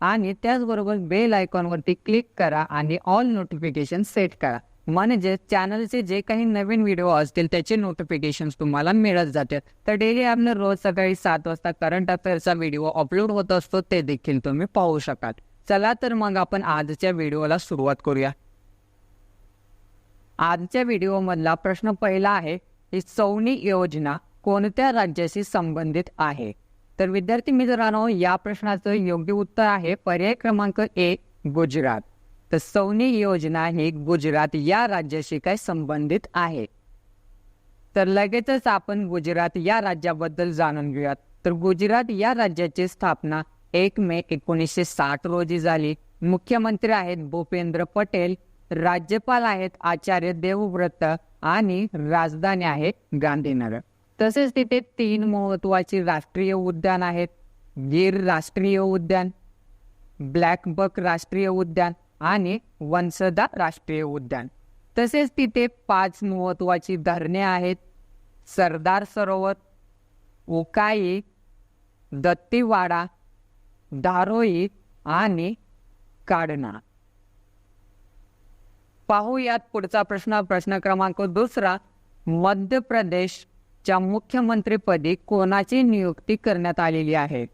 आणि त्याचबरोबर bell आयकॉनवरती click करा आणि ऑल नोटिफिकेशन सेट करा. म्हणजे चॅनलचे जे काही नवीन व्हिडिओ असतील त्याचे नोटिफिकेशन तुम्हाला मिळत जातील. तर डेली आपलं रोज सकाळी सात वाजता करंट अफेअर्सचा व्हिडिओ अपलोड होत असतो ते देखील तुम्ही पाहू शकाल. चला तर मग आपण आजच्या व्हिडिओला सुरुवात करूया. आजच्या व्हिडिओमधला प्रश्न पहिला आहे ही सौनी योजना कोणत्या राज्याशी संबंधित आहे? तर विद्यार्थी मित्रांनो या प्रश्नाचं योग्य उत्तर आहे पर्याय क्रमांक एक गुजरात. तर सौनी योजना ही गुजरात या राज्याशी काय संबंधित आहे? तर लगेचच आपण गुजरात या राज्याबद्दल जाणून घेऊयात. तर गुजरात या राज्याची स्थापना एक मे एकोणीसशे साठ रोजी झाली. मुख्यमंत्री आहेत भूपेंद्र पटेल राज्यपाल आहेत आचार्य देवव्रत आणि राजधानी आहे गांधीनगर. तसेच तिथे तीन महत्वाची राष्ट्रीय उद्यान आहेत. गिर राष्ट्रीय उद्यान ब्लॅकबक राष्ट्रीय उद्यान आणि वंसदा राष्ट्रीय उद्यान. तसेच तिथे पाच महत्वाची धरणे आहेत. सरदार सरोवर उकाई दत्तीवाडा दारोई आणि काडना पाहूयात पुढचा प्रश्न प्रश्न क्रमांक दुसरा मध्य प्रदेश च्या मुख्यमंत्रीपदी कोणाची नियुक्ती करण्यात आलेली आहे?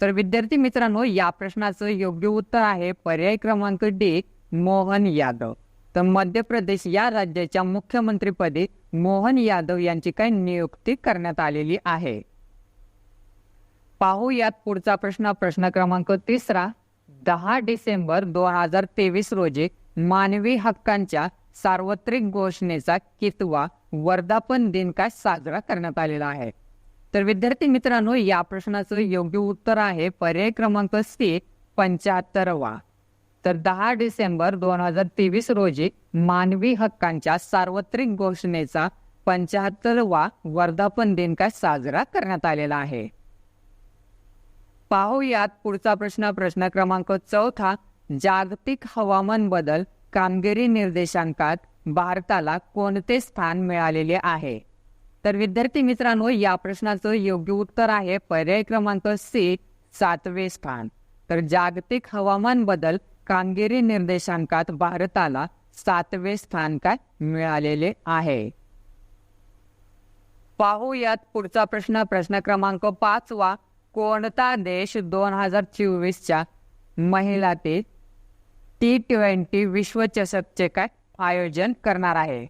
तर विद्यार्थी मित्रांनो या प्रश्नाचं योग्य उत्तर आहे पर्याय क्रमांक डी मोहन यादव. तर मध्य प्रदेश या राज्याच्या मुख्यमंत्रीपदी मोहन यादव यांची काय नियुक्ती करण्यात आलेली आहे. पाहूयात पुढचा प्रश्न. प्रश्न क्रमांक तिसरा. दहा डिसेंबर दोन हजार तेवीस रोजी मानवी हक्कांच्या सार्वत्रिक घोषणेचा कितवा वर्धापन दिन काय साजरा करण्यात आलेला आहे. तर विद्यार्थी मित्रांनो या प्रश्नाचं योग्य उत्तर आहे पर्याय क्रमांक सी पंच्याहत्तरवा. तर दहा डिसेंबर दोन हजार तेवीस रोजी मानवी हक्कांच्या सार्वत्रिक घोषणेचा पंच्याहत्तरवा वर्धापन दिन काय साजरा करण्यात आलेला आहे. पाहूयात पुढचा प्रश्न. प्रश्न क्रमांक चौथा जागतिक हवामान बदल कामगिरी निर्देशांकात भारताला कोणते स्थान मिळालेले आहे? तर विद्यार्थी मित्रांनो या प्रश्नाचं योग्य उत्तर आहे पर्याय क्रमांक सी सातवे स्थान. तर जागतिक हवामान बदल कामगिरी निर्देशांकात भारताला सातवे स्थान काय मिळालेले आहे? पाहूयात पुढचा प्रश्न. प्रश्न क्रमांक पाचवा. कोणता देश दोन हजार चोवीसच्या महिला ते टी ट्वेंटी विश्वचषकचे काय आयोजन करणार आहे.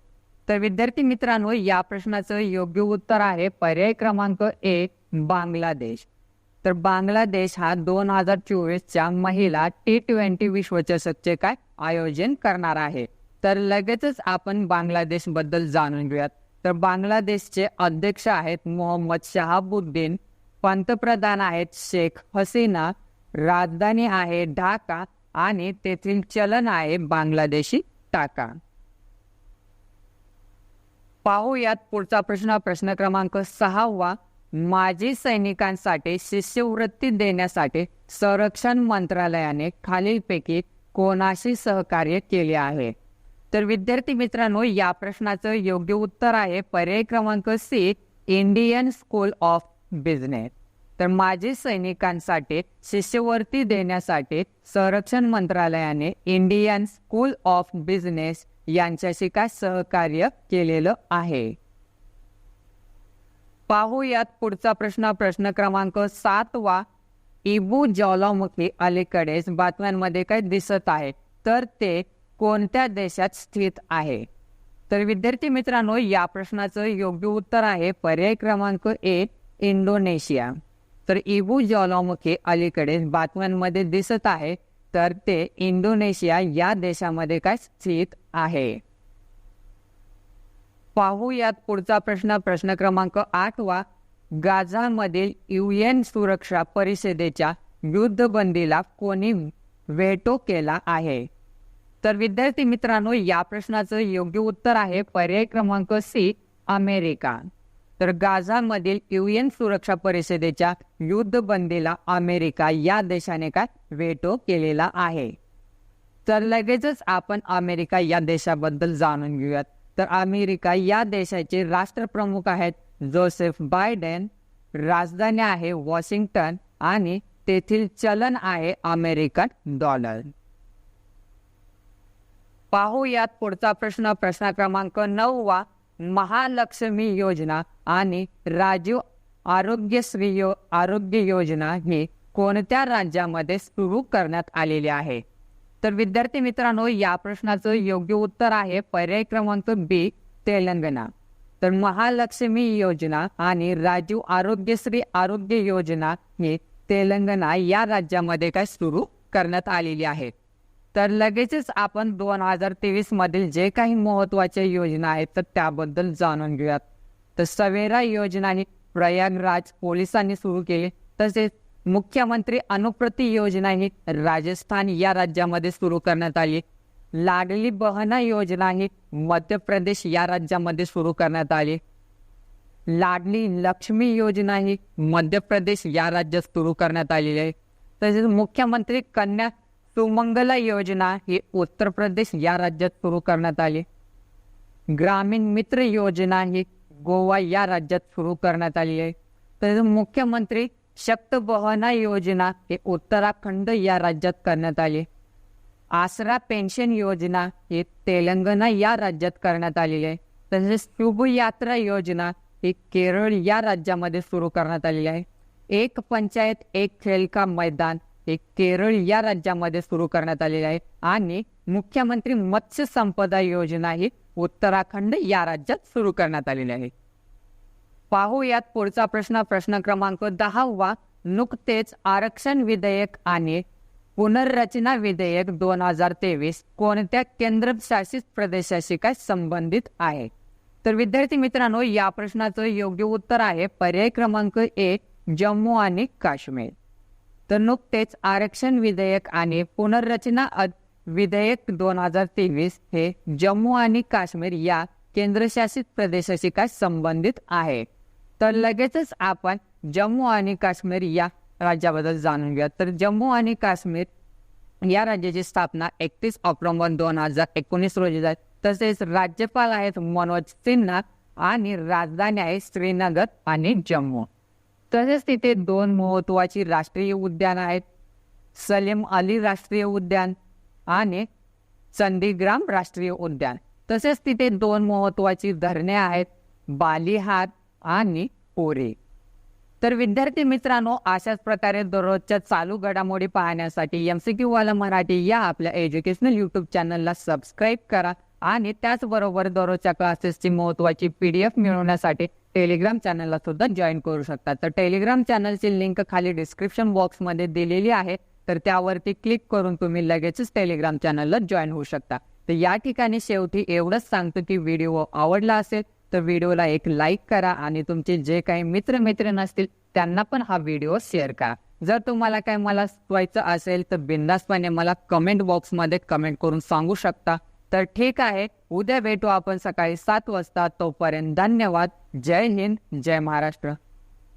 तर विद्यार्थी मित्रांनो या प्रश्नाचं योग्य उत्तर आहे पर्याय क्रमांक एक बांगलादेश. तर बांगलादेश हा दोन हजार चोवीसच्या महिला टी ट्वेंटी विश्वचषकचे काय आयोजन करणार आहे. तर लगेचच आपण बांगलादेशबद्दल जाणून घेऊयात. तर बांगलादेशचे अध्यक्ष आहेत मोहम्मद शहाबुद्दीन पंतप्रधान आहेत शेख हसीना राजधानी आहे ढाका आणि तेथील चलन आहे बांगलादेशी टाका. पाहूयात पुढचा प्रश्न. प्रश्न क्रमांक सहावा. माजी सैनिकांसाठी शिष्यवृत्ती देण्यासाठी संरक्षण मंत्रालयाने खालीलपैकी कोणाशी सहकार्य केले आहे? तर विद्यार्थी मित्रांनो या प्रश्नाचं योग्य उत्तर आहे. पर्याय क्रमांक C Indian school of business. तर माजी सैनिकांसाठी शिष्यवृत्ती देण्यासाठी संरक्षण मंत्रालयाने इंडियन स्कूल ऑफ बिझनेस यांच्याशी काय सहकार्य केलेलं आहे? पाहूयात पुढचा प्रश्न. प्रश्न क्रमांक सातवा इबू ज्वालामुखी अलीकडेच बातम्यांमध्ये काय दिसत आहे. तर ते कोणत्या देशात स्थित आहे? तर विद्यार्थी मित्रांनो या प्रश्नाचं योग्य उत्तर आहे पर्याय क्रमांक एक इंडोनेशिया. तर इबू ज्वालामुखी अलीकडे बातम्यांमध्ये दिसत आहे. तर ते इंडोनेशिया या देशामध्ये काय स्थित आहे? पाहूयात पुढचा प्रश्न. प्रश्न क्रमांक आठवा गाझामधील युएन सुरक्षा परिषदेच्या युद्धबंदीला कोणी वेटो केला आहे? तर विद्यार्थी मित्रांनो या प्रश्नाचं योग्य उत्तर आहे पर्याय क्रमांक सी अमेरिका. तर गाझामधील युएन सुरक्षा परिषदेच्या युद्धबंदीला अमेरिका या देशाने काय वेटो केलेला आहे. तर लगेचच आपण अमेरिका या देशाबद्दल जाणून घेऊयात. तर अमेरिका या देशाचे राष्ट्रप्रमुख आहेत. जोसेफ बायडेन राजधानी आहे वॉशिंग्टन आणि तेथील चलन आहे अमेरिकन डॉलर. पाहूयात पुढचा प्रश्न. प्रश्न क्रमांक नऊ वा महालक्ष्मी योजना आणि राजीव आरोग्यश्री यो आरोग्य योजना ही कोणत्या राज्यामध्ये सुरू करण्यात आलेली आहे? तर विद्यार्थी मित्रांनो या प्रश्नाचं योग्य उत्तर आहे पर्याय क्रमांक बी तेलंगणा. तर महालक्ष्मी योजना आणि राजीव आरोग्यश्री आरोग्य योजना ही तेलंगणा या राज्यामध्ये काय सुरू करण्यात आलेली आहे? तर लगेचच आपण दोन हजार तेवीस मधील जे काही महत्त्वाच्या योजना आहेत तर त्याबद्दल जाणून घेऊयात. तर सवेरा योजना ही प्रयागराज पोलिसांनी सुरू केली. तसेच मुख्यमंत्री अनुप्रती योजना ही राजस्थान या राज्यामध्ये सुरू करण्यात आली. लाडली बहना योजना ही मध्य प्रदेश या राज्यामध्ये सुरू करण्यात आली. लाडली लक्ष्मी योजना ही मध्य प्रदेश या राज्यात सुरू करण्यात आलेली आहे. तसेच मुख्यमंत्री कन्या सुमंगला योजना ही उत्तर प्रदेश या राज्यात सुरू करण्यात आली. ग्रामीण मित्र योजना ही गोवा या राज्यात सुरू करण्यात आली आहे. तसेच मुख्यमंत्री शक्त बहना योजना ही उत्तराखंड या राज्यात करण्यात आली. आसरा पेन्शन योजना ही तेलंगणा या राज्यात करण्यात आलेली आहे. तसेच शुभ यात्रा योजना ही केरळ या राज्यामध्ये सुरू करण्यात आलेली आहे. एक पंचायत एक खेळ का मैदान हे केरळ या राज्यामध्ये सुरू करण्यात आलेले आहे. आणि मुख्यमंत्री मत्स्य संपदा योजना ही उत्तराखंड या राज्यात सुरू करण्यात आलेली आहे. पाहूयात पुढचा प्रश्न. प्रश्न क्रमांक दहावा नुकतेच आरक्षण विधेयक आणि पुनर्रचना विधेयक दोन हजार तेवीस कोणत्या केंद्रशासित प्रदेशाशी काय संबंधित आहे? तर विद्यार्थी मित्रांनो या प्रश्नाचं योग्य उत्तर आहे पर्याय क्रमांक एक जम्मू आणि काश्मीर. तर नुकतेच आरक्षण विधेयक आणि पुनर्रचना विधेयक दोन हजार तेवीस हे जम्मू आणि काश्मीर या केंद्रशासित प्रदेशाशी काय संबंधित आहे? तर लगेचच आपण जम्मू आणि काश्मीर या राज्याबद्दल जाणून घेऊया. तर जम्मू आणि काश्मीर या राज्याची स्थापना एकतीस ऑक्टोबर दोन हजार एकोणीस रोजी झाली. तसेच राज्यपाल आहेत मनोज सिन्हा आणि राजधानी आहे श्रीनगर आणि जम्मू. तसेच तिथे दोन महत्वाची राष्ट्रीय उद्यान आहेत. सलीम अली राष्ट्रीय उद्यान आणि चंदीग्राम राष्ट्रीय उद्यान. तसेच तिथे दोन महत्वाची धरणे आहेत बालिहात आणि पोरे. तर विद्यार्थी मित्रांनो अशाच प्रकारे दररोजच्या चालू घडामोडी पाहण्यासाठी एम सी क्यूवाला मराठी या आपल्या एज्युकेशनल यूट्यूब चॅनलला सबस्क्राईब करा आणि त्याचबरोबर दररोजच्या क्लासेसची महत्वाची एफ मिळवण्यासाठी टेलिग्राम चॅनलला सुद्धा जॉईन करू शकता. तर टेलिग्राम चॅनलची लिंक खाली डिस्क्रिप्शन बॉक्समध्ये दिलेली आहे. तर त्यावरती क्लिक करून तुम्ही लगेचच टेलिग्राम चॅनलला जॉईन होऊ शकता. तर या ठिकाणी शेवटी एवढंच सांगतो की व्हिडिओ आवडला असेल तर व्हिडिओला एक लाईक करा आणि तुमचे जे काही मित्र मित्र असतील त्यांना पण हा व्हिडिओ शेअर करा. जर तुम्हाला काय मला सुचवायचं असेल तर बिंदासपणे मला कमेंट बॉक्समध्ये कमेंट करून सांगू शकता. तर ठीक आहे उद्या भेटू आपण सकाळी सात वाजता. तोपर्यंत धन्यवाद. जय हिंद जय महाराष्ट्र.